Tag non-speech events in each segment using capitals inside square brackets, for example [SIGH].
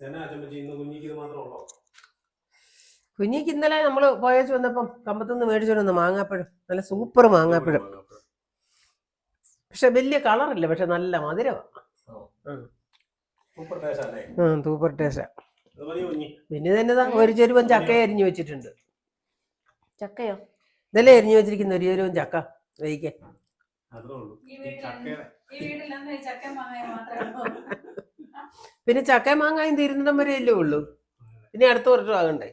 കുഞ്ഞിക്ക് മാത്രമേ ഉള്ളോ? കുഞ്ഞിക്ക് ഇന്നലെ നമ്മൾ പോയച്ച് വന്നപ്പം കമ്പത്തുനിന്ന് മേടിച്ചോണ്ട് വന്നു മാങ്ങാപ്പഴം. നല്ല സൂപ്പർ മാങ്ങാപ്പഴം. പക്ഷെ വലിയ കളറില്ല പക്ഷെ നല്ല മധുരമാണ് സൂപ്പർ ടേസ്റ്റ്. പിന്നെ തന്നെ ഒരു ചെരുവൻ ചക്ക അരിഞ്ഞു വെച്ചിട്ടുണ്ട്. ചക്കയോ? ഇതല്ലേ അരിഞ്ഞു വെച്ചിരിക്കുന്ന ഒരു ചെരുവൻ ചക്ക. വേവിക്കാൻ. പിന്നെ ചക്ക മാങ്ങായും തീരുന്നിടം വരെ അല്ലേ ഉള്ളൂ? പിന്നെ അടുത്ത വർഷം ആകണ്ടേ.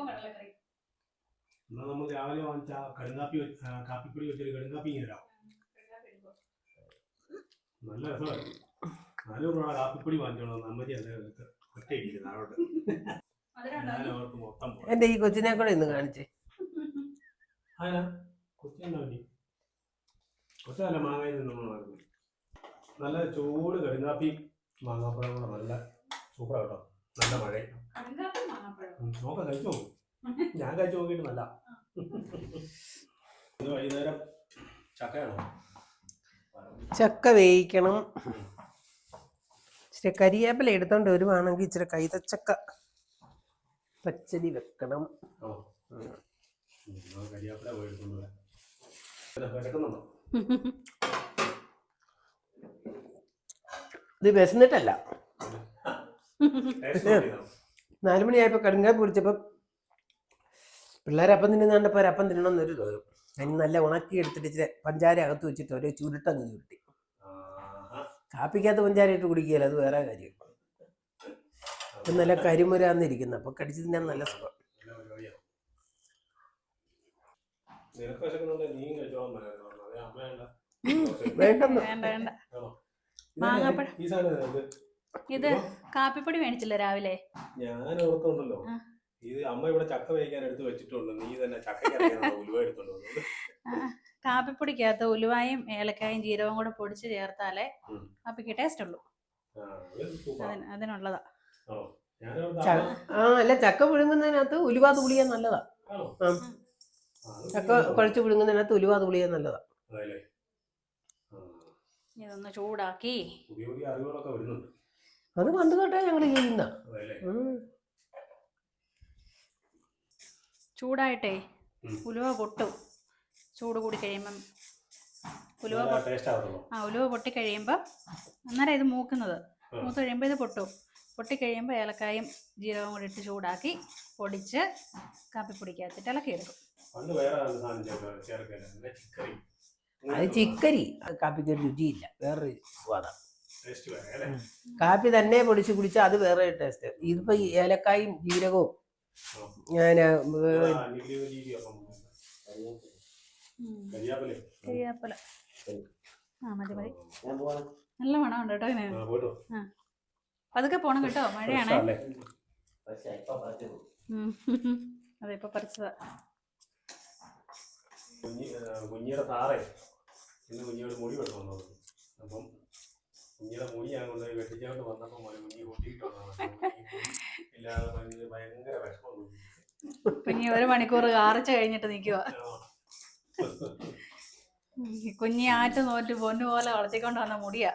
കടലക്കറി നമ്മൾ രാവിലെ വാങ്ങിച്ച ആ കടുങ്കാപ്പി വെ- ആ, കാപ്പിപ്പൊടി വെച്ചൊരു കടുങ്കാപ്പി ഇങ്ങനെ തരാം നല്ല രസമായിരുന്നു നാനൂറ് രൂപ കാപ്പിപ്പൊടി വാങ്ങിച്ചോളൂ. അമ്മച്ചി അല്ല ഞാൻ അവർക്ക് മൊത്തം എന്റെ ഈ കൊച്ചിനെ കൂടെ ഇന്ന് കാണിച്ചേ. വേണ്ടി കൊച്ചല്ല മാങ്ങയിൽ നിന്ന് നമ്മൾ വാങ്ങുന്നത്. നല്ല ചൂട് കടുങ്കാപ്പി മാങ്ങാപ്പഴം കൂടെ നല്ല സൂപ്പർ കേട്ടോ. നല്ല മഴ. നോക്കാം കഴിച്ചു നോക്കും. ഞാൻ കഴിച്ചു നോക്കിയിട്ട് നല്ല. ഇന്ന് വൈകുന്നേരം ചക്കയാണോ? ചക്ക വേവിക്കണം. ഇച്ചിരി കരിയേപ്പില എടുത്തോണ്ട് വരുവാണെങ്കിൽ ഇച്ചിരി കൈതച്ചക്ക പച്ചടി വെക്കണം. പോയി എടുത്തോണ്ട് [LAUGHS] ഇത് വിശന്നിട്ടല്ല. നാലുമണിയായപ്പോ നോക്കിയതാണോ? പൊടിച്ചപ്പോ മണിയായപ്പോൾ കടുങ്കാപ്പി കുടിച്ചപ്പം പിള്ളേരപ്പം തിന്നുന്നപ്പോൾ അപ്പം തിന്നണമെന്നൊരു തോന്നും അതിന് നല്ല ഉണക്കി എടുത്തിട്ട് ഇച്ചിരി പഞ്ചാര അകത്ത് വെച്ചിട്ട് ഒരേ ചുരുട്ടങ്ങ് ചുരുട്ടി. കാപ്പിക്കകത്ത് പഞ്ചാര ഇട്ട് കുടിക്കുകയില്ല അത് വേറെ കാര്യം. ഇപ്പം നല്ല കരിമുരാന്നിരിക്കുന്നു അപ്പം കടിച്ചു തിന്നാൻ നല്ല സുഖം. വേണ്ടെന്ന്. വേണ്ട വേണ്ട. മാങ്ങാപ്പഴം. ഈ സാധനം ഇത്. കാപ്പിപ്പൊടി മേടിച്ചില്ല രാവിലെ? ഞാൻ ഓർത്തുണ്ടല്ലോ. ഇത് അമ്മ ഇവിടെ ചക്ക വേവിക്കാൻ എടുത്ത് വെച്ചിട്ടുണ്ട്. നീ തന്നെ ചക്ക ഉലുവ എടുത്തോണ്ട് കാപ്പിപ്പൊടിക്കകത്ത് ഉലുവായും ഏലക്കായും ജീരകവും കൂടെ പൊടിച്ച് ചേർത്താലേ. കാപ്പിക്ക് ടേസ്റ്റ് ഉള്ളൂ. അതിനുള്ളതാ. ആ അല്ല ചക്ക പുഴുങ്ങുന്നതിനകത്ത് ഉലുവ തുളിയാ നല്ലതാ. ചക്ക കുഴച്ച് പുഴുങ്ങുന്നതിനകത്ത് ഉലുവ തുളിയാ നല്ലതാ. ഇതൊന്ന് ചൂടാക്കി. പുതിയ പുതിയ അറിവുകളൊക്കെ വരുന്നുണ്ട്. അത് പണ്ട് തൊട്ടേ ഞങ്ങൾ ചെയ്യുന്ന. ചൂടായിട്ടേ ഉലുവ പൊട്ടും. ചൂട് കൂടി കഴിയുമ്പം ഉലുവ ആ ഉലുവ പൊട്ടി കഴിയുമ്പോൾ അന്നേരം ഇത് മൂക്കുന്നത്. മൂത്ത് കഴിയുമ്പോൾ ഇത് പൊട്ടും. പൊട്ടി കഴിയുമ്പോൾ ഏലക്കായും ജീരകവും കൂടി ഇട്ട് ചൂടാക്കി പൊടിച്ച് കാപ്പിപ്പൊടിക്കകത്തിട്ട് ഇളക്കിയെടുക്കും. അത് ചിക്കരി. അത് കാപ്പിക്ക് ഒരു രുചിയില്ല. വേറൊരു സ്വാദാണ് കാപ്പി തന്നെ പൊടിച്ച് കുടിച്ചാൽ അത് വേറെ ടേസ്റ്റ് ഇതിപ്പോ ഏലക്കായും ജീരകവും ഞാൻ നല്ല മണമുണ്ട് കേട്ടോ ഇതിന്. പതുക്കെ പോണം കേട്ടോ മഴയാണേ. അതെ ഇപ്പൊ പറിച്ചതാ. കുഞ്ഞിയുടെ താറേ. ഇന്ന് കുഞ്ഞിയോട് മുടി വെട്ടണമെന്ന് പറഞ്ഞു. അപ്പം കുഞ്ഞിയുടെ മുടി ഞാൻ കൊണ്ടുപോയി വെട്ടിച്ചോണ്ട് വന്നപ്പോൾ മോനെ കുഞ്ഞി കുഞ്ഞി മുടി ഇല്ലാതെ ഭയങ്കര ഭയങ്കര വിഷമം. കുഞ്ഞി ഒരു മണിക്കൂർ കാറിച്ച് കഴിഞ്ഞിട്ട് നിൽക്കുക കുഞ്ഞി ആറ്റ് നോറ്റ് പൊന്നു പോലെ വളർത്തിക്കൊണ്ട് വന്ന മുടിയാ.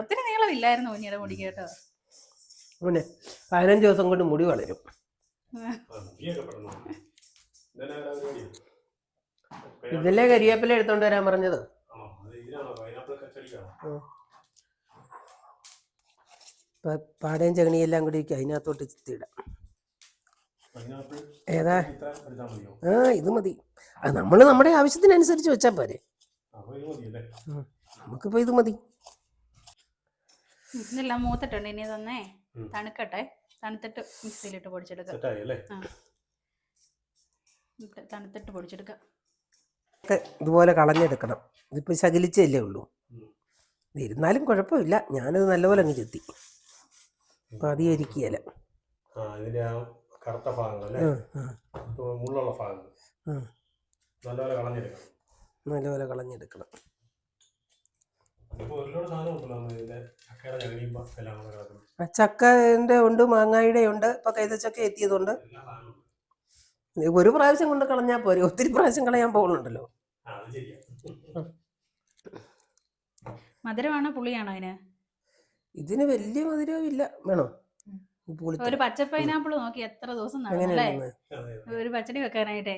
ഒത്തിരി നീളമില്ലായിരുന്നു കുഞ്ഞിയുടെ മുടി കേട്ടോ. പിന്നെ പതിനഞ്ച് ദിവസം കൊണ്ട് മുടി വളരും. ഇതിലെ കരിവേപ്പില എടുത്തോണ്ട് വരാൻ പറഞ്ഞത്. പാടയും അത് എല്ലാം കൂടി ഇരിക്കും, അതിനകത്തോട്ട് ചിത്തിയിടാം ഏതാ? ആ ഇത് മതി. അത് നമ്മൾ നമ്മുടെ ആവശ്യത്തിനനുസരിച്ച് വെച്ചാൽ പോരെ? നമുക്കിപ്പോ ഇത് മതി. ഇതെല്ലാം മൂത്തിട്ടുണ്ട്. ഇനി തന്നേ. തണുക്കട്ടെ. തണുത്തിട്ട് മിക്സിയിലിട്ട് പൊടിച്ചെടുക്കാം. സെറ്റായി അല്ലേ? ഇട്ട് തണുത്തിട്ട് പൊടിച്ചെടുക്കാം. ഇതുപോലെ കളഞ്ഞെടുക്കണം. ഇതിപ്പോൾ ശകലിച്ചല്ലേ ഉള്ളൂ. ഇരുന്നാലും കുഴപ്പമില്ല. ഞാനത് നല്ലപോലെ അങ്ങ് ചെത്തി. അപ്പം അധികം ഇരിക്കുകയല്ല കറുത്ത ഭാഗങ്ങൾ ഭാഗങ്ങൾ. നല്ലപോലെ കളഞ്ഞെടുക്കണം. നല്ലപോലെ കളഞ്ഞെടുക്കണം. ചക്കന്റെ ഉണ്ട് മാങ്ങായുടെ ഉണ്ട് ഇപ്പൊ കൈതച്ചക്ക എത്തിയതുണ്ട്. ഒരു പ്രാവശ്യം കൊണ്ട് കളഞ്ഞാൽ പോരെ. ഒത്തിരി പ്രാവശ്യം കളയാൻ പോകുന്നുണ്ടല്ലോ. ആ അത് ശരിയാ. മധുരമാണോ പുളിയാണോ അതിന്? ഇതിന് വലിയ മധുരവും ഇല്ല. വേണോ. ഒരു പച്ച പൈനാപ്പിൾ നോക്കി എത്ര ദിവസം. ഒരു പച്ചടി വെക്കാനായിട്ടേ.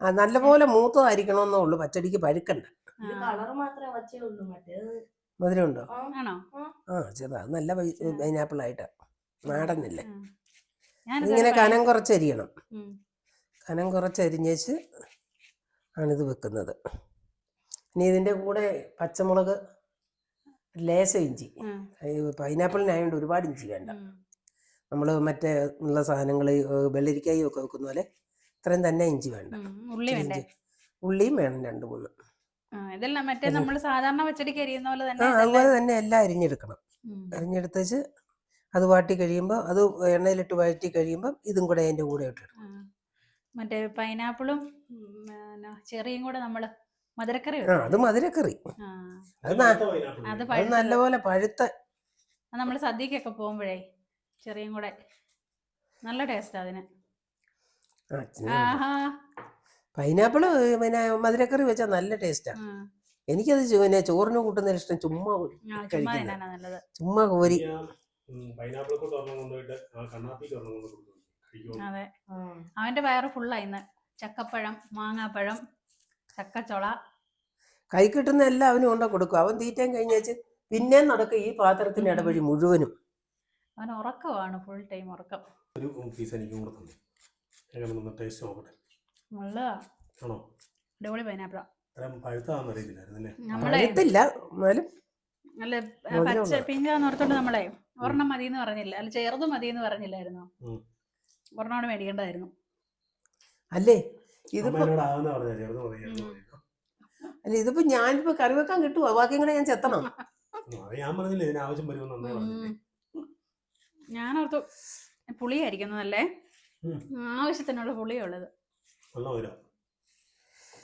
ആ നല്ലപോലെ മൂത്തതായിരിക്കണമെന്നേ ഉള്ളൂ. പച്ചടിക്ക് പഴുക്കണ്ട. ഇത് ആ. കളർ മാത്രമേ വച്ചേ ഉള്ളൂ. മറ്റേത് മധുരം ഉണ്ടോ ആ, ആണോ? ആ. ചെറുതാ. നല്ല പൈനാപ്പിൾ ആയിട്ട് നാടനല്ലേ ഇങ്ങനെ കനം കുറച്ചരിയണം. കനം കുറച്ചരിഞ്ഞേച്ച് ആണിത് വെക്കുന്നത് ഇനി ഇതിന്റെ കൂടെ പച്ചമുളക് ലേസ ഇഞ്ചി പൈനാപ്പിളിനായോണ്ട് പൈനാപ്പിളിനായതുകൊണ്ട് ഒരുപാട് ഇഞ്ചി വേണ്ട. നമ്മൾ മറ്റേ ഉള്ള സാധനങ്ങൾ വെള്ളരിക്കായും ഒക്കെ വെക്കുന്ന പോലെ ഇത്രയും തന്നെ ഇഞ്ചി വേണ്ട ഇഞ്ചി. ഉള്ളിയും വേണം രണ്ട് മൂന്ന് ആ, ഇതെല്ലാം മറ്റേ നമ്മൾ സാധാരണ പച്ചടിക്ക് അരിയുന്ന പോലെ തന്നെ ഇതല്ലേ? അതുപോലെ തന്നെ എല്ലാം അരിഞ്ഞെടുക്കണം. അരിഞ്ഞെടുത്തേച്ച് അത് വാട്ടി കഴിയുമ്പോൾ അത് എണ്ണയിലിട്ട് വഴറ്റി കഴിയുമ്പോൾ ഇതും കൂടെ അതിന്റെ കൂടെ ഇട്ടിടും. മറ്റേ പൈനാപ്പിളും ചെറിയും കൂടെ നമ്മൾ മധുരക്കറി ആ അത് മധുരക്കറി. അത്. നല്ലപോലെ പഴുത്ത അത് നമ്മൾ സദ്യക്കൊക്കെ പോകുമ്പോഴേ ചെറിയും കൂടെ നല്ല ടേസ്റ്റ് അതിന് പൈനാപ്പിൾ പിന്നെ മധുരക്കറി വെച്ചാൽ നല്ല ടേസ്റ്റാണ് ആ. എനിക്കത് പിന്നെ ചോറിന് കൂട്ടുന്ന ഇഷ്ടം ചുമ്മാ ചുമ്മാ കഴിക്കുന്നത്. തിന്നാനാ ചുമ്മാ കോരി കൊണ്ടുപോയിട്ട് കണ്ണാപ്പിക്ക് ഒരെണ്ണം കൊണ്ട് കൊടുക്കും. അതെ. അവന്റെ വയറ് ഫുള്ളായിന്ന്. ചക്കപ്പഴം മാങ്ങാപ്പഴം ചക്കച്ചൊള. കൈ കിട്ടുന്ന എല്ലാം അവനും കൊണ്ട കൊടുക്കും. അവൻ തീറ്റയും കഴിഞ്ഞേച്ച് പിന്നെ നടക്കും ഈ പാത്രത്തിന്റെ ഇടവഴി മുഴുവനും. അവൻ ഉറക്കമാണ് ഫുൾ ടൈം ഉറക്കം. ഒരു പീസ് എനിക്ക് കൂടെ തന്നെ. എങ്ങനെ ടേസ്റ്റ് നോക്കട്ടെ? ആണോ? അടിപൊളി പൈനാപ്പിള പഴുത്താന്ന് അല്ലേ? പഴുത്തില്ല എന്നാലും മധുരം പച്ച? പിങ്കാന്ന് ഓർത്തോണ്ട് നമ്മളെ. ഒരെണ്ണം മതി എന്ന് പറഞ്ഞില്ല. അല്ല ചെറുത് മതി എന്ന് പറഞ്ഞില്ലായിരുന്നോ. ഒരെണ്ണോട് മേടിക്കേണ്ടതായിരുന്നു. അല്ലേ? ഇതിപ്പോ. അല്ല ഇതിപ്പോ ഞാനിപ്പോ കറി വെക്കാൻ കിട്ടുവോ? ബാക്കിയും കൂടെ ഞാൻ ചെത്തണം. ഞാൻ പറഞ്ഞില്ലേ ഇതിന് ആവശ്യം വരുമെന്ന് ഞാനോർത്തു പുളിയായിരിക്കുന്നതല്ലേ. ആവശ്യത്തിനുള്ള പുളിയുള്ളത്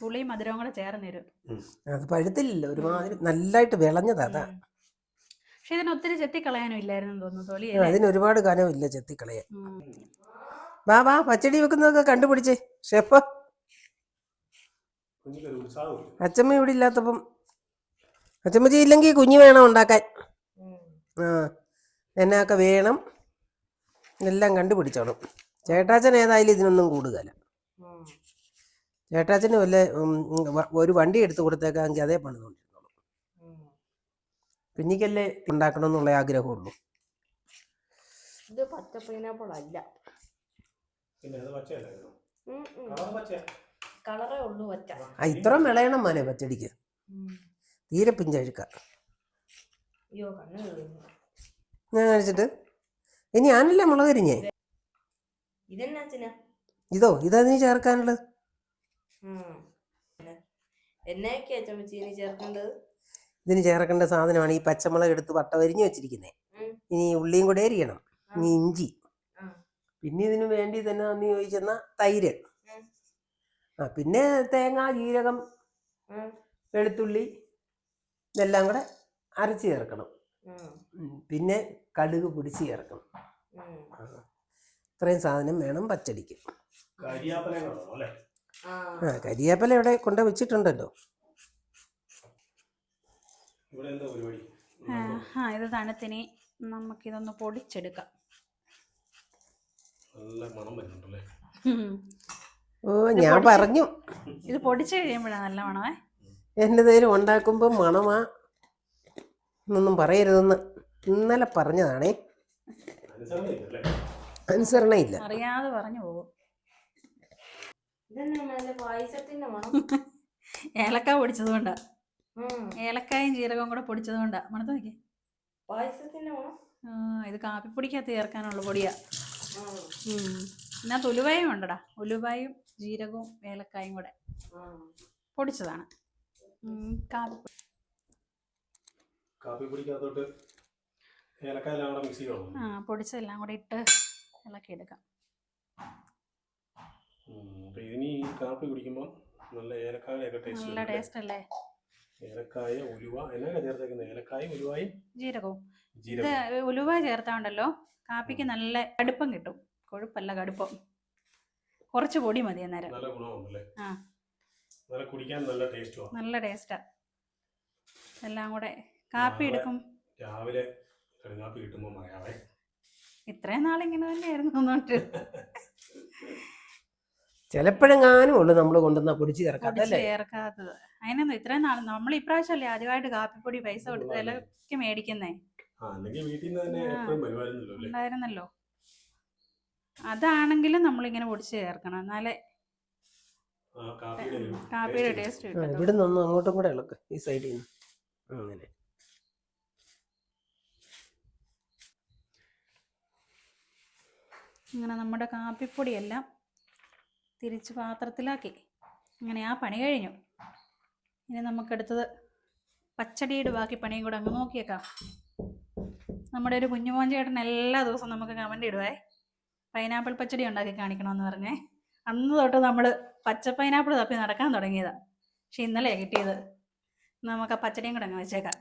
പുളി മധുരവും കൂടെ ചേർന്ന് തരും. അത് പഴുത്തില്ലല്ലോ ഒരുമാതിരി നല്ലതായിട്ട് വിളഞ്ഞതാ അതാ. പക്ഷെ ഇതിന് ഒത്തിരി ചെത്തി കളയാനും ഇല്ലായിരുന്നു തോന്നുന്നു തൊലി അതിന് ഒരുപാട് കനമില്ല ചെത്തിക്കളയാൻ. വാ വാ പച്ചടി വെക്കുന്നതൊക്കെ കണ്ടുപിടിച്ചേ. ഷെഫ്. അച്ചമ്മ ഇവിടെ ഇല്ലാത്തപ്പം അച്ചമ്മച്ചി ഇല്ലെങ്കിൽ കുഞ്ഞ് വേണം ഉണ്ടാക്കാൻ. ആ എന്നൊക്കെ വേണം. എല്ലാം കണ്ടുപിടിച്ചോണം. ചേട്ടാച്ചൻ ഏതായാലും ഇതിനൊന്നും കൂടുതല. ചേട്ടാച്ചന് വല്ല ഒരു വണ്ടി എടുത്തു കൊടുത്തേക്കാമെങ്കിൽ അതേ പണിതുകൊണ്ടിരുന്നോളൂ പിന്നിക്കല്ലേ കുഞ്ഞിക്കല്ലേ ഉണ്ടാക്കണമെന്നുള്ള ആഗ്രഹമുള്ളൂ. ഇത് പിന്നെ അത് പച്ചയല്ലായിരുന്നു ഉം, ഉം. കളർ പച്ച കളറേ ഉള്ളൂ പച്ച. ആ. ഇത്ര വിളയണം മോനെ പച്ചടിക്ക്. തീരെ പിഞ്ചഴുക്ക. അയ്യോ കണ്ണ് വീഴുന്നു. ഞാൻ കഴിച്ചിട്ട് ഇനി ഞാനല്ലേ മുളക് കരിഞ്ഞേ ഇതെന്നാ ഇതാ ഇതോ ഇതതിന് ചേർക്കാനുള്ളത്? ഉം. എന്നൊക്കെയാ ചമ്മച്ചി ഇനി ചേർക്കേണ്ടത്? ഇതിന് ചേർക്കേണ്ട സാധനമാണ് ഈ പച്ചമുളക് എടുത്ത് വട്ട വരിഞ്ഞ് വെച്ചിരിക്കുന്നേ. ഉം. ഇനി ഉള്ളിയും കൂടെ അരിയണം. ഇനി ഇഞ്ചി. പിന്നെ ഇതിനു വേണ്ടി തന്നെ എന്ന് ചോദിച്ചെന്ന തൈര്. ആ പിന്നെ തേങ്ങ ജീരകം വെളുത്തുള്ളി ഇതെല്ലാം കൂടെ അരച്ച് ചേർക്കണം. പിന്നെ കടുക് പിടിച്ച് ചേർക്കണം. ഇത്രയും സാധനം വേണം പച്ചടിക്ക്. ആ. കരിയാപ്പല ഇവിടെ കൊണ്ട് വെച്ചിട്ടുണ്ടല്ലോ. ഇവിടെ എന്താ പരിപാടി? ആ, ആ ഇത് തണുത്തിനി നമുക്കിതൊന്ന് പൊടിച്ചെടുക്കാം. നല്ല മണം വരുന്നുണ്ടല്ലേ. ഓ ഞാൻ പറഞ്ഞു. ഇത് പൊടിച്ചു കഴിയുമ്പോഴാണ് നല്ല മണമേ? എന്നതേലും ഉണ്ടാക്കുമ്പോൾ മണമാ എന്നൊന്നും പറയരുതെന്ന് ഇന്നലെ പറഞ്ഞതാണേ. അനുസരണയില്ല. അറിയാതെ പറഞ്ഞു പോകും. ഏലക്ക പൊടിച്ചത് കൊണ്ടാ ഏലക്കായും ജീരകവും കൂടെ പൊടിച്ചത് കൊണ്ടാ മണത്ത് നോക്കി ഇത് കാപ്പിപ്പൊടിക്കകത്ത് ചേർക്കാനുള്ള പൊടിയാ. ഇതിനകത്ത് ഉലുവയും ഉണ്ടടാ. ഉലുവയും ജീരകവും ഏലക്കായും കൂടെ. പൊടിച്ചതാണ്. ആ പൊടിച്ചതെല്ലാം കൂടെ ഇട്ട് ഇളക്കി എടുക്കാം. നല്ല ടേസ്റ്റ് അല്ലേ? ഏലക്കായ ഉലുവ എന്നൊക്കെ ചേർത്തേക്കുന്നത്? ഏലക്കായ ഉലുവായും ജീരകവും. ഇത് ജീരകം ഉലുവ ചേർത്താണ്ടല്ലോ കാപ്പിക്ക് നല്ല കടുപ്പം കിട്ടും. കൊഴുപ്പല്ല കടുപ്പം. കുറച്ച് പൊടി മതി അന്നേരം. നല്ല ഗുണമുണ്ടല്ലേ ആ. നല്ല കുടിക്കാൻ നല്ല ടേസ്റ്റുമാണ് നല്ല ടേസ്റ്റാ എല്ലാം കൂടെ കാപ്പി എടുക്കും. രാവിലെ കടുങ്ങാപ്പി കിട്ടുമ്പോൾ പറയാവേ. ഇത്രയും നാളിങ്ങനെ തന്നെയായിരുന്നു തോന്നിട്ട് [LAUGHS] ചിലപ്പോഴെങ്ങാനും ഉള്ളു നമ്മൾ കൊണ്ടുവന്ന പൊടിച്ച് പൊടിച്ച് ചേർക്കാത്തല്ലേ ചേർക്കാത്തത്. അതിനൊന്നും ഇത്രയും നാൾ നമ്മൾ ഇപ്രാവശ്യമല്ലേ ആദ്യമായിട്ട് കാപ്പിപ്പൊടി പൈസ കൊടുത്ത് വിലക്ക് മേടിക്കുന്നേ? ഉണ്ടായിരുന്നല്ലോ. അതാണെങ്കിലും നമ്മളിങ്ങനെ പൊടിച്ച് ചേർക്കണം. എന്നാലേ കാപ്പിയുടെ ടേസ്റ്റ് ഇവിടെ നിന്നും അങ്ങോട്ടും കൂടെ ഇളക്ക് ഈ സൈഡിൽ നിന്ന് അങ്ങനെ. ഇങ്ങനെ നമ്മുടെ കാപ്പിപ്പൊടിയെല്ലാം തിരിച്ച് പാത്രത്തിലാക്കി. ഇങ്ങനെ ആ പണി കഴിഞ്ഞു. ഇനി നമുക്കെടുത്തത് പച്ചടിയുടെ ബാക്കി പണിയും കൂടെ അങ്ങ് നോക്കിയേക്കാം. നമ്മുടെ ഒരു കുഞ്ഞുമോൻ ചേട്ടൻ എല്ലാ ദിവസവും നമുക്ക് കമന്റ് ഇടുവേ. പൈനാപ്പിൾ പച്ചടി ഉണ്ടാക്കി കാണിക്കണമെന്ന് പറഞ്ഞേ. അന്ന് തൊട്ട് നമ്മൾ പച്ച പൈനാപ്പിൾ തപ്പി നടക്കാൻ തുടങ്ങിയതാണ് പക്ഷെ ഇന്നലെ കിട്ടിയത് നമുക്ക് ആ പച്ചടിയും കൂടെ അങ്ങ് വെച്ചേക്കാം.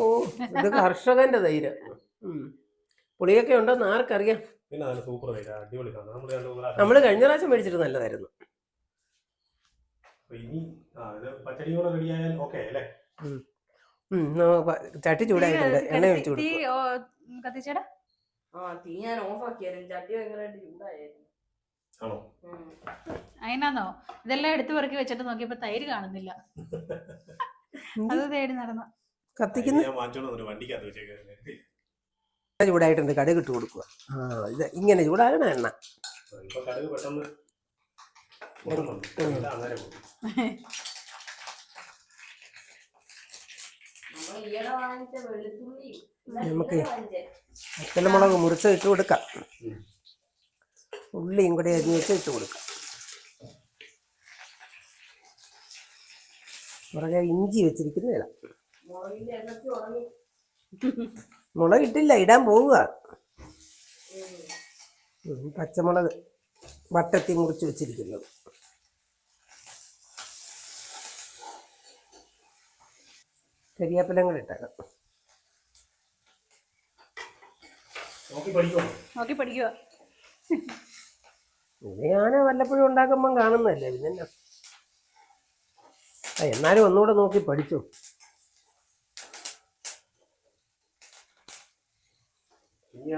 ഓ ഇത് കർഷകന്റെ തൈര്. പുളിയൊക്കെ ഉണ്ടോന്ന് ആർക്കറിയാം. പിന്നെ നല്ല സൂപ്പർ അടിപൊളി സാധനം. നമ്മൾ രണ്ട് നമ്മൾ കഴിഞ്ഞ പ്രാവശ്യം മേടിച്ചിട്ട് നല്ലതായിരുന്നു. ചട്ടി ചൂടായിട്ടുണ്ട് എണ്ണ ഒഴിച്ചു കൊടുക്കും. അതിനാന്നോ? ഇതെല്ലാം എടുത്തു പെറുക്കി വെച്ചിട്ട് നോക്കിയപ്പോ തൈര് കാണുന്നില്ല. അത് തേടി നടന്നു. കത്തിക്കുന്ന ഞാൻ വാങ്ങിച്ചോണ്ട് വന്നു വണ്ടിക്കകത്ത് വെച്ചേക്കായിരുന്നു ചൂടായിട്ടുണ്ട് കടുക് ഇട്ട് കൊടുക്കുക. ആ ഇത് ഇങ്ങനെ ചൂടാകണ എണ്ണ. നമുക്ക്. പച്ചമുളക് മുറിച്ച് ഇട്ട് കൊടുക്കാം. ഉള്ളിയും കൂടി അരിഞ്ഞ് വെച്ച് ഇട്ട് കൊടുക്കാം. പുറകെ ഇഞ്ചി വെച്ചിരിക്കുന്ന മുളക് ഇട്ടില്ല ഇടാൻ പോവുക. പച്ചമുളക് വട്ടത്തി മുറിച്ച് വെച്ചിരിക്കുന്നത് കരിയാപ്പിലങ്ങൾ ഇട്ടേക്കാം. നോക്കി പഠിക്കുക ഇത് ഞാൻ വല്ലപ്പോഴും ഉണ്ടാക്കുമ്പം കാണുന്നതല്ലേ പിന്നെ എന്നാലും ഒന്നുകൂടെ നോക്കി പഠിച്ചു.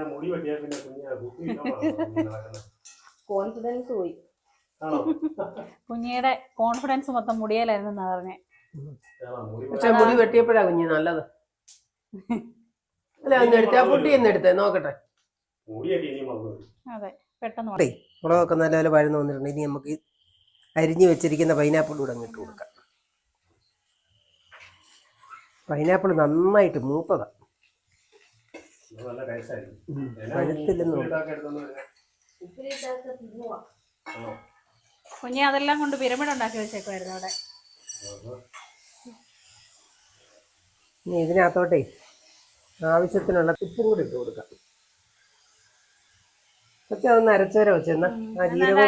കുഞ്ഞ മുടി വെട്ടിയാൽ പിന്നെ കുഞ്ഞിനെ [LAUGHS] കോൺഫിഡൻസ് പോയി. ആണോ? കുഞ്ഞിയുടെ കോൺഫിഡൻസ് മൊത്തം മുടിയലായിരുന്നു എന്നാ പറഞ്ഞേ. പക്ഷെ മുടി വെട്ടിയപ്പോഴാ കുഞ്ഞ് നല്ലത്. അല്ല ഒന്ന് എടുത്തേ ആ പൊട്ടി ഒന്ന് എടുത്തേ നോക്കട്ടെ. അതെ പെട്ടെന്ന് മുളകൊക്കെ മുളകൊക്കെ നല്ലപോലെ വഴന്ന് വന്നിട്ടുണ്ട്. ഇനി നമുക്ക് അരിഞ്ഞു വെച്ചിരിക്കുന്ന പൈനാപ്പിൾ കൂടെ അങ്ങ് ഇട്ട് കൊടുക്കാം. പൈനാപ്പിൾ നന്നായിട്ട് മൂത്തതാ. ഇത് നല്ല കുഞ്ഞ് അതെല്ലാം കൊണ്ട് പിരമിഡ് ഉണ്ടാക്കി വെച്ചേക്കുമായിരുന്നു അവിടെ. ഇനി ഇതിനകത്തോട്ടേ ആവശ്യത്തിനുള്ള ഉപ്പും കൂടി ഇട്ട് കൊടുക്കാം. പക്ഷെ അതൊന്ന് അരച്ചേരെ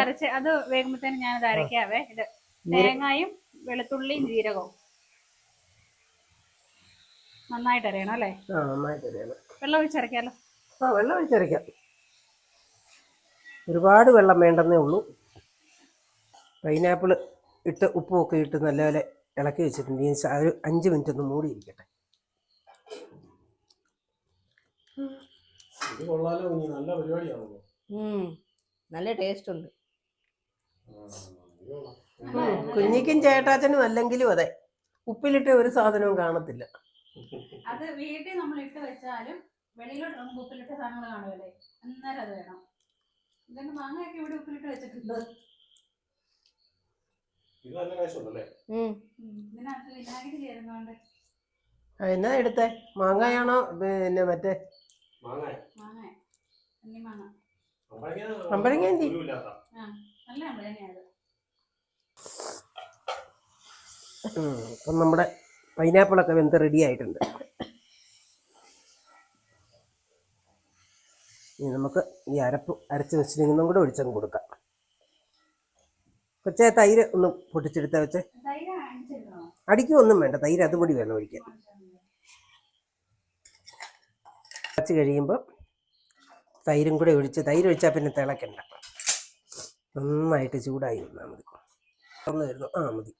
അരച്ച് അത് വേകുമ്പോഴത്തേനും ഞാനത് അരയ്ക്കാവേ. ഇത് തേങ്ങയും വെളുത്തുള്ളിയും ജീരകവും. നന്നായിട്ട് അറിയണം അല്ലേ? ആ നന്നായിട്ട് അരയണം. വെള്ളം ഒഴിച്ചരക്കാലോ? ആ വെള്ളം ഒഴിച്ചരക്കാം. ഒരുപാട് വെള്ളം വേണ്ടെന്നേ ഉള്ളൂ. പൈനാപ്പിൾ ഇട്ട് ഉപ്പും ഒക്കെ ഇട്ട് നല്ലപോലെ ഇളക്കി വെച്ചിട്ടുണ്ട്. ശ- ഒരു അഞ്ച് മിനിറ്റ് ഒന്ന് മൂടിയിരിക്കട്ടെ. നല്ല ടേസ്റ്റ് ഉണ്ട്. കുഞ്ഞിക്കും ചേട്ടാച്ചനും അല്ലെങ്കിലും അതെ. ഉപ്പിലിട്ട് ഒരു സാധനവും കാണത്തില്ല. അത് വീട്ടിൽ നമ്മൾ ഇട്ട് വെച്ചാലും വെളിയിലോട്ട് നമുക്ക് ഉപ്പിലിട്ട സാധനങ്ങൾ കാണുമല്ലേ അന്നേരം അത് വേണം. ഇതൊക്കെ മാങ്ങയൊക്കെ ഇവിടെ ഉപ്പിലിട്ട് വെച്ചിട്ടുണ്ട്. ഇതിനകത്ത് വിനാഗിരി ചേരുന്നോണ്ട്. എന്നാ എടുത്തേ? മാങ്ങയാണോ? പിന്നെ മറ്റേ? മാങ്ങ. മാങ്ങ. കന്നി മാങ്ങ. അമ്പഴങ്ങ എന്തി? നല്ല അപ്പം നമ്മുടെ പൈനാപ്പിളൊക്കെ വെന്ത് റെഡി ആയിട്ടുണ്ട്. ഇനി നമുക്ക് ഈ അരപ്പ് അരച്ച് വെച്ചിരിക്കുന്നതും കൂടെ ഒഴിച്ചങ്ങ് കൊടുക്കാം. കൊച്ചേ തൈര് ഒന്ന് പൊട്ടിച്ചെടുത്താ വെച്ചേ അടിക്കൊന്നും വേണ്ട തൈര് അതുപടി വേണം ഒഴിക്കാൻ. അരച്ച് കഴിയുമ്പോൾ തൈരും കൂടെ ഒഴിച്ച് തൈര് ഒഴിച്ചാൽ പിന്നെ തിളക്കണ്ട. നന്നായിട്ട് ചൂടായി വന്നാൽ മതി. തുറന്നു വരുന്നു ആ മതി.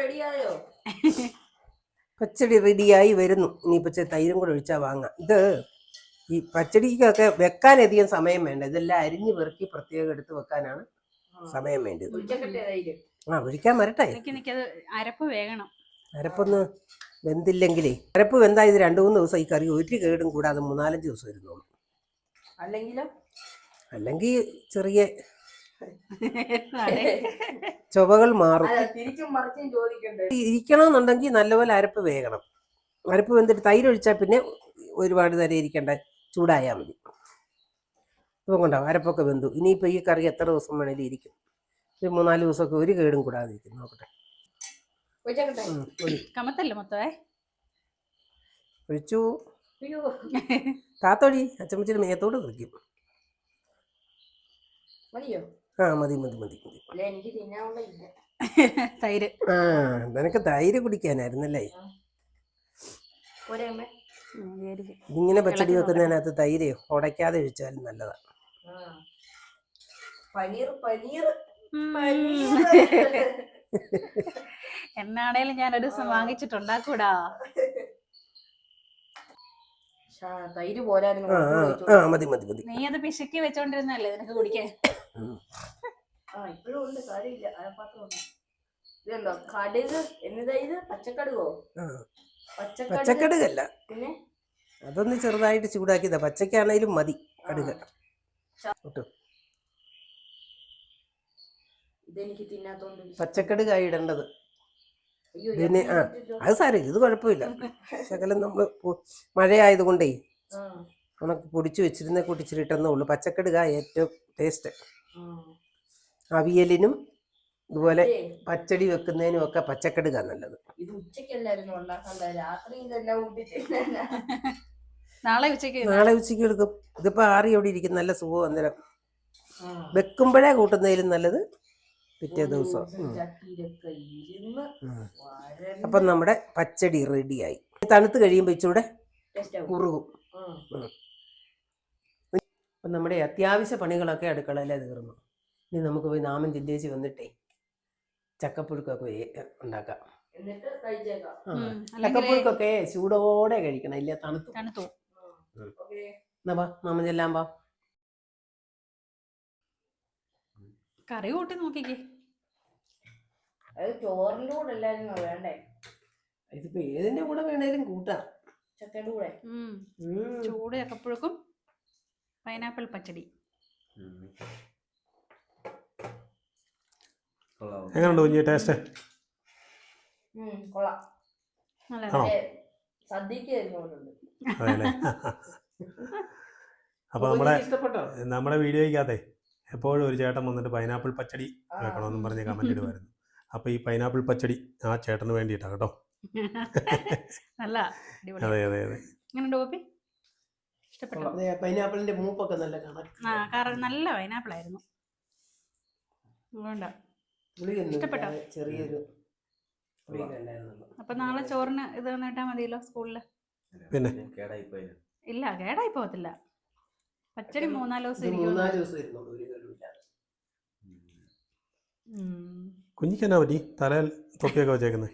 റെഡിയായോ [LAUGHS] പച്ചടി റെഡിയായി വരുന്നു. ഇനിയിപ്പോൾ തൈരും കൂടെ ഒഴിച്ചാൽ വാങ്ങാം. ഇത് ഈ പച്ചടിക്കൊക്കെ വെക്കാനധികം സമയം വേണ്ട. ഇതെല്ലാം അരിഞ്ഞ് പെറുക്കി പ്രത്യേകം എടുത്ത് വെക്കാനാണ് സമയം വേണ്ടത്. ആ ഒഴിക്കാൻ വരട്ടെ. അരപ്പ് വേഗണം അരപ്പൊന്ന് വെന്തില്ലെങ്കിലേ അരപ്പ് വെന്താ ഇത് രണ്ട് മൂന്ന് ദിവസം ഈ കറി ഒരു കേടും കൂടാതെ മൂന്നാലഞ്ച് ദിവസം ഇരുന്നോളൂ. അല്ലെങ്കിലോ? അല്ലെങ്കിൽ ചെറിയ. [LAUGHS] ചുവകൾ മാറും. ഇരിക്കണമെന്നുണ്ടെങ്കിൽ നല്ലപോലെ അരപ്പ് വേകണം. അരപ്പ് വെന്തിട്ട് തൈര് ഒഴിച്ചാൽ പിന്നെ ഒരുപാട് നേരം ഇരിക്കണ്ട. ചൂടായാൽ മതി. ഇപ്പം കൊണ്ടാവും അരപ്പൊക്കെ വെന്തു. ഇനിയിപ്പോൾ ഈ കറി എത്ര ദിവസം വേണേലും ഇരിക്കും. ഒരു മൂന്നാൽ ദിവസമൊക്കെ ഒരു കേടും കൂടാതെ ഇരിക്കും നോക്കട്ടെ. കമത്തല്ലേ മൊത്തമേ ഒഴിച്ചു. അയ്യോ. താത്തൊഴി അച്ചമ്മച്ചിയുടെ മേത്തോട് നിൽക്കും മതിയോ? ആ മതി മതി മതി മതി. [LAUGHS] തൈര്. ആ നിനക്ക് തൈര് കുടിക്കാനായിരുന്നല്ലേ? ഇങ്ങനെ പച്ചടി വെക്കുന്നതിനകത്ത് തൈര് ഉടയ്ക്കാതെ ഒഴിച്ചാലും നല്ലതാണ് ആ. പനീർ പനീർ. പനീർ. എന്നാണേലും ഞാനൊരു ഒരു ദിവസം വാങ്ങിച്ചിട്ടുണ്ടാക്കൂടാ. തൈര് പോരായിരുന്നു ആ. മതി മതി മതി. നീ അത് പിശുക്കി വെച്ചോണ്ടിരുന്നല്ലേ നിനക്ക് കുടിക്കാൻ? ഉം. ആ ഇപ്പോഴും ഉണ്ട് കാര്യമില്ല. അയൽപ്പാത്രം ഉണ്ട് ഇതെന്തോ കടുക് എന്നതാ ഇത് പച്ചക്കടുകോ? ആ. പച്ചക്കടുക് പച്ചക്കടുകല്ല. പിന്നെ? അതൊന്ന് ചെറുതായിട്ട് ചൂടാക്കിയതാ. പച്ചക്കാണേലും മതി കടുക്. ഇതെനിക്ക് തിന്നാത്തോണ്ട് പച്ചക്കടുകായി ഇടേണ്ടത്. പിന്നെ ആ അത് സാരമില്ല ഇത് കുഴപ്പമില്ല. ശകലം നമ്മൾ മഴയായതുകൊണ്ടേ കൊണ്ടേ ഉണക്ക് പൊടിച്ചു വെച്ചിരുന്ന കൂട്ടിച്ചിരിട്ടെന്നേ ഉള്ളൂ. പച്ചക്കടുക ഏറ്റവും ടേസ്റ്റ്. അവിയലിനും ഇതുപോലെ ഇതേ, പച്ചടി വെക്കുന്നതിനും ഒക്കെ പച്ചക്കടുക നല്ലത്. നാളെ ഉച്ചയ്ക്ക് നാളെ ഉച്ചയ്ക്ക് എടുക്കും. ഇതിപ്പോ ആറി എവിടെ ഇരിക്കും നല്ല സുഖം അന്നേരം. വെക്കുമ്പോഴേ കൂട്ടുന്നതിലും നല്ലത്. പിറ്റേ ദിവസം. അപ്പം നമ്മുടെ പച്ചടി റെഡിയായി. തണുത്ത് കഴിയുമ്പോൾ ഇച്ചൂടെ. കുറുകും. അപ്പം നമ്മുടെ അത്യാവശ്യ പണികളൊക്കെ അടുക്കളയിലെ തീർന്നു. ഇനി നമുക്ക് പോയി നാമൻ ജില്ലേച്ച് വന്നിട്ടേ ചക്കപ്പുഴുക്കൊക്കെ ഉണ്ടാക്കാം. ചക്കപ്പുഴുക്കൊക്കെ ചൂടോടെ കഴിക്കണം. ഇല്ല തണുത്തു. തണുത്തു. എന്നാ വാ നാമൻ ചെല്ലാൻ വാ. കറി കൂട്ടി നോക്കിക്കേ. അത് ചോറിന്റെ കൂടെ അല്ലായിരുന്നു വേണ്ടേ? ഇതിപ്പോ ഏതിന്റെ കൂടെ വേണേലും കൂട്ടാം. ചക്കയുടെ കൂടെ. ചൂട് ചക്കപ്പുഴക്കും പൈനാപ്പിൾ പച്ചടി. എങ്ങനെയുണ്ട് കുഞ്ഞി ടേസ്റ്റ് കൊള്ളാം. സദ്യക്ക് [LAUGHS] അപ്പൊ നമ്മുടെ നമ്മുടെ വീഡിയോയ്ക്കകത്തെ എപ്പോഴും ഒരു ചേട്ടൻ വന്നിട്ട് പൈനാപ്പിൾ പച്ചടി വെക്കണമെന്നും പറഞ്ഞ് കമന്റ് ഇടുമായിരുന്നു അപ്പോൾ ഈ പൈനാപ്പിൾ പച്ചടി ആ ചേട്ടന് വേണ്ടിയിട്ടാണ് കേട്ടോ. [LAUGHS] നല്ല അതെ അതെ അതെ. പൈനാപ്പിളിന്റെ മൂപ്പൊക്കെ നല്ല നല്ല പൈനാപ്പിൾ ആയിരുന്നു. ഇഷ്ടപ്പെട്ടോ? ചെറിയൊരു അപ്പൊ നാളെ ചോറിന് ഇത് നേട്ടാ മതിയല്ലോ സ്കൂളിൽ? പിന്നെ? ഇല്ല കേടായി പോകത്തില്ല. പച്ചടി മൂന്നാൽ ദിവസം ഇരിക്കും മൂന്നാൽ ദിവസം ഇരുന്നുള്ളൂ ഒരു കേടുമില്ലാതെ കുഞ്ഞിക്ക് എന്നാ പറ്റി തലയിൽ തൊപ്പിയൊക്കെ വെച്ചേക്കുന്നത്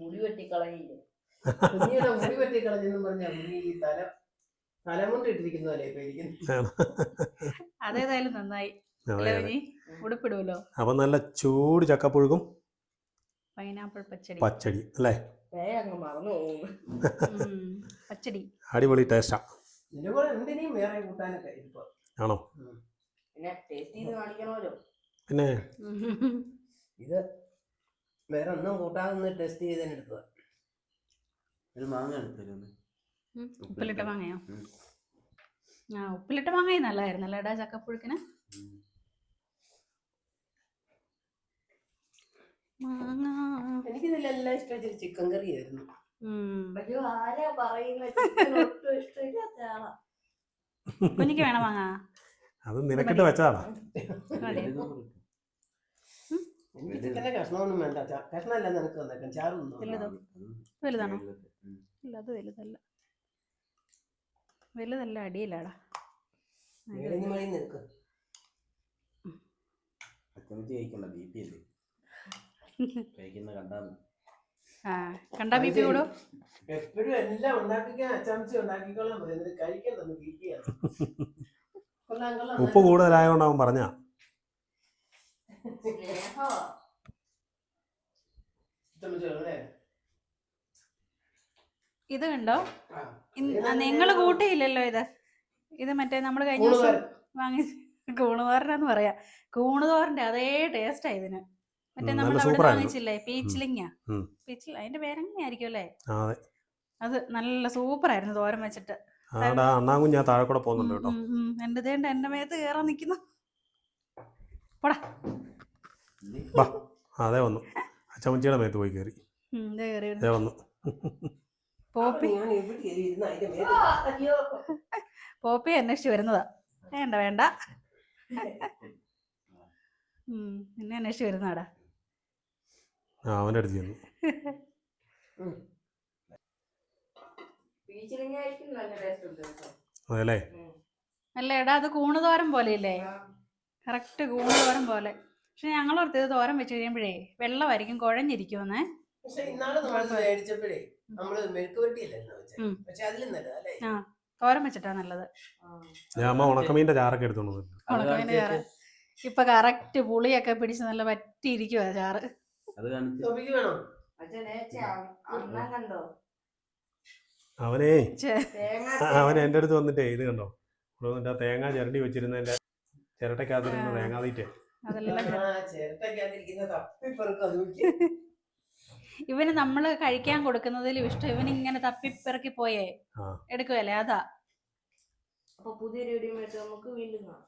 മുടി കുഞ്ഞിയുടെ മുടി കുഞ്ഞി ഈ തല അതേതായാലും നന്നായി. ഉടുപ്പിടുമല്ലോ അപ്പം നല്ല ചൂട് ചക്കപ്പുഴുക്കും. പൈനാപ്പിൾ പച്ചടി. പച്ചടി അല്ലേ? പച്ചടി. അടിപൊളി ടേസ്റ്റാ. ആണോ? പിന്നെ ടേസ്റ്റ് ചെയ്ത് കാണിക്കണമല്ലോ. പിന്നെ. ഇത് വേറെ ഒന്നും കൂട്ടാതെ ടെസ്റ്റ് ചെയ്തതിനെടുത്തത് ഒരു മാങ്ങ എടുത്തരുന്ന് ഉപ്പിലിട്ട മാങ്ങയോ. ആ ഉപ്പിലിട്ട മാങ്ങ നല്ലതായിരുന്നു അല്ലേടാ ചക്കപ്പുഴുക്കിന്? എനിക്ക് എനിക്കിതിലെല്ലാം ഇഷ്ടം ഇച്ചിരി ചിക്കൻ കറി ആയിരുന്നു. കുഞ്ഞിക്ക് വേണം മാങ്ങ? അത് നിനക്കിട്ട് വെച്ചതാണോ? ചിക്കന്റെ കഷ്ണമൊന്നും വേണ്ട. ച- കഷ്ണമല്ല നിനക്ക് വന്നേക്കാം ചാറൊന്നും വലുതോ? വലുതാണോ? ഇല്ല അത് വലുതല്ല. വലുതല്ല അടിയിലാടാ. ബി പി കണ്ടാ ബി പി കൂടും? എപ്പോഴും എല്ലാം ഉണ്ടാക്കിക്കാൻ അച്ചാമിച്ച് ഉണ്ടാക്കിക്കോളാം കഴിക്കണ്ടെന്ന് ബിപിയാണ് കൊള്ളാം [LAUGHS] കൊള്ളാം ഉപ്പ് കൂടുതലായതുകൊണ്ട് അവൻ പറഞ്ഞ. ഇത് കണ്ടോ? നിങ്ങൾ നിങ്ങൾ കൂട്ടിയില്ലല്ലോ ഇത്. ഇത് മറ്റേ നമ്മൾ കഴിഞ്ഞ ദിവസം. വാങ്ങി കൂണുതോറിനാന്ന് പറയാ. കൂണുതോരന്റെ അതേ ടേസ്റ്റാ ഇതിന്. മറ്റേ നമ്മൾ അവിടെ. വാങ്ങിച്ചില്ലേ? പീച്ചിലിങ്ങ. പീച്ചിലിങ് പീച്ചിൽ അതിന്റെ പേരങ്ങനെ ആയിരിക്കും അല്ലേ? അത്. നല്ല സൂപ്പറായിരുന്നു തോരം വെച്ചിട്ട്. അവിടെ അണ്ണാകുഞ്ഞ് ആ താഴെ കൂടെ പോകുന്നുണ്ട് കേട്ടോ. എന്റെ ദേണ്ട എന്റെ മേത്ത് കയറാൻ നിക്കുന്നു. പോടാ. വാ അതെ വന്നു. അച്ചമ്മച്ചിയുടെ മേത്ത് പോയി കയറി. അതേ വന്നു. പോപ്പി. അന്വേഷിച്ചു വരുന്നതാ. വേണ്ട വേണ്ട. ഉം, നിന്നെ അന്വേഷിച്ച് വരുന്നാടാ അവന്റെ അടുത്ത് ചെന്നു ബീച്ചിലിങ്ങായിരിക്കും നല്ല ടേസ്റ്റ് ഉണ്ട് കേട്ടോ അതല്ലേ. അല്ല എടാ അത് കൂണുതോരം പോലെയില്ലേ. കറക്റ്റ് കൂണുതോരം പോലെ. പക്ഷെ ഞങ്ങളോർത്ത് ഇത് തോരം വെച്ച് കഴിയുമ്പോഴേ വെള്ളമായിരിക്കും കുഴഞ്ഞിരിക്കുമെന്നേ. പക്ഷെ ഇന്നാൾ നമ്മൾ മേടിച്ചപ്പോഴേ നമ്മൾ. പക്ഷെ അതിലും ആ തോരൻ വെച്ചിട്ടാ നല്ലത്. ഉണക്കമീന്റെ ഞാൻ അമ്മ ഉണക്കമീന്റെ ചാറൊക്കെ എടുത്തോണ്ട് ചാറ്. ഇപ്പൊ കറക്റ്റ് പുളിയൊക്കെ പിടിച്ച് നല്ല പറ്റിയിരിക്കുവാ ചാറ്. അത് കാണിച്ച് ടോപ്പിക്ക് വേണോ അച്ഛനെ അണ്ണൻ കണ്ടോ അവനേ. ഛെ, തേങ്ങ ആ, അവൻ എന്റെ അടുത്ത് വന്നിട്ടേ ഇത് കണ്ടോ? ഇവിടെ വന്നിട്ട് ആ തേങ്ങ ചിരണ്ടി വെച്ചിരുന്നതിന്റെ ചിരട്ടക്കകത്തിരുന്ന തേങ്ങ തീറ്റേ ഇവന് നമ്മൾ കഴിക്കാൻ കൊടുക്കുന്നതിലും ഇഷ്ടം. ഇവന് ഇങ്ങനെ തപ്പിപ്പിറക്കി പോയേ. എടുക്കുവല്ലേ? അതാ. അപ്പൊ പുതിയ വീഡിയോ നമുക്ക് വീണ്ടും കാണാം.